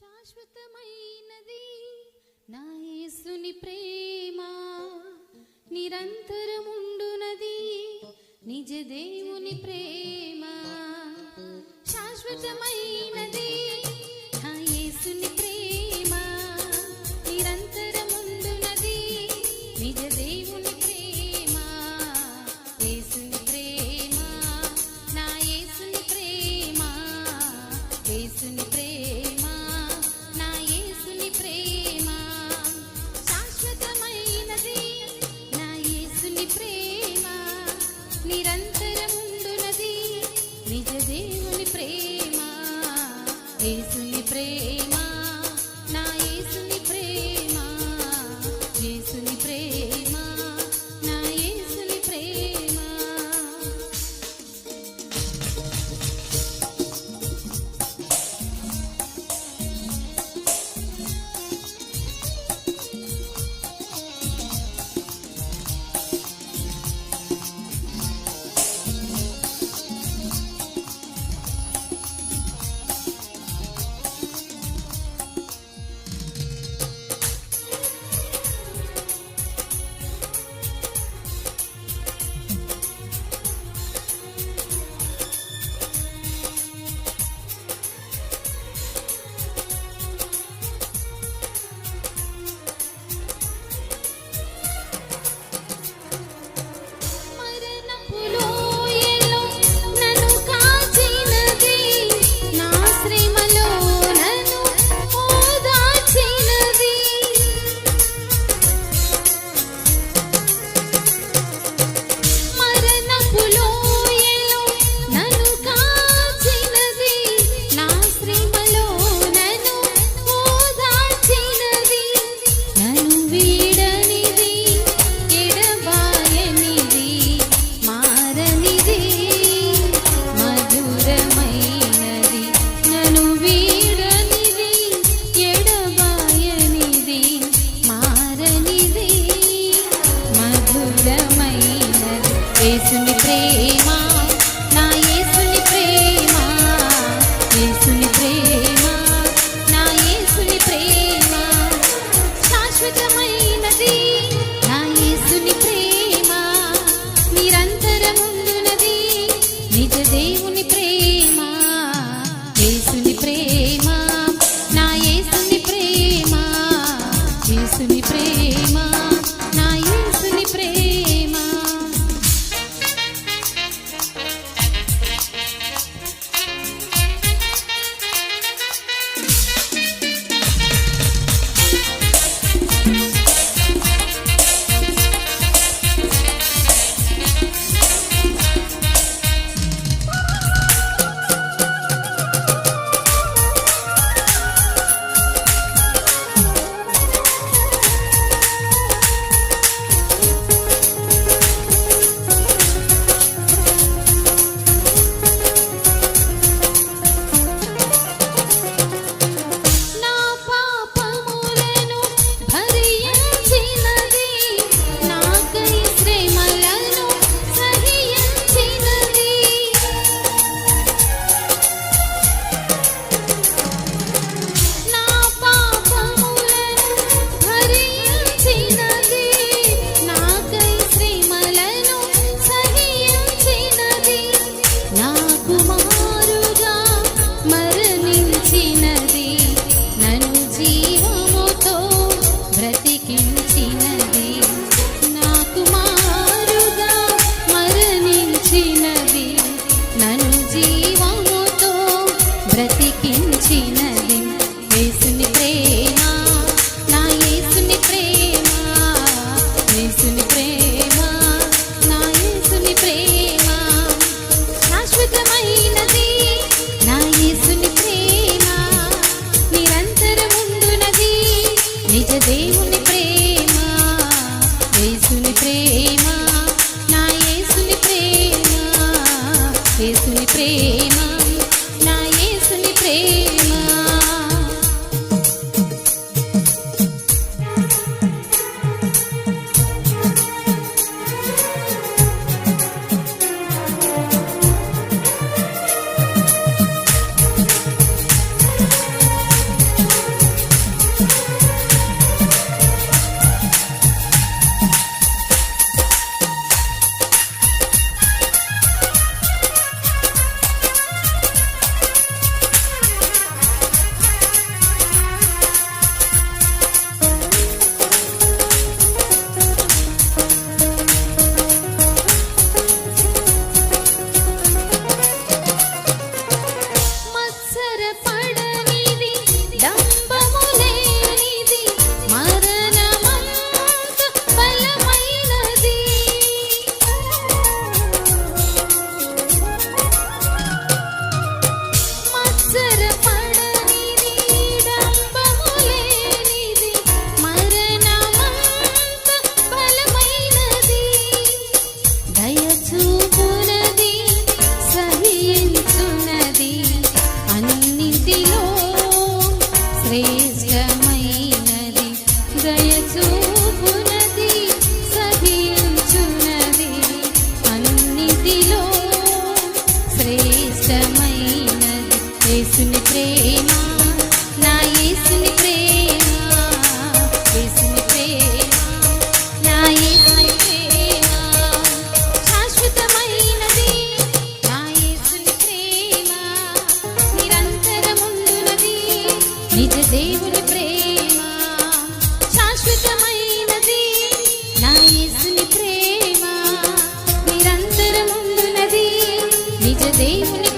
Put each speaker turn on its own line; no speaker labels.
శాశ్వతమైనది. నా యేసుని ప్రేమ నిరంతరముండునది. నిజ దేవుని ప్రేమ శాశ్వతమైన దేవుని ప్రేమ యేసుని ప్రేమ. see శ్రేష్టమైనది. దయచూపునది సహించునది. అన్నిటిలో శ్రేష్టమైనది. యేసుని ప్రేమ నిజ దేవుని ప్రేమ. శాశ్వతమైనది నా యేసుని ప్రేమ. నిరంతరముండునది నిజ దేవుని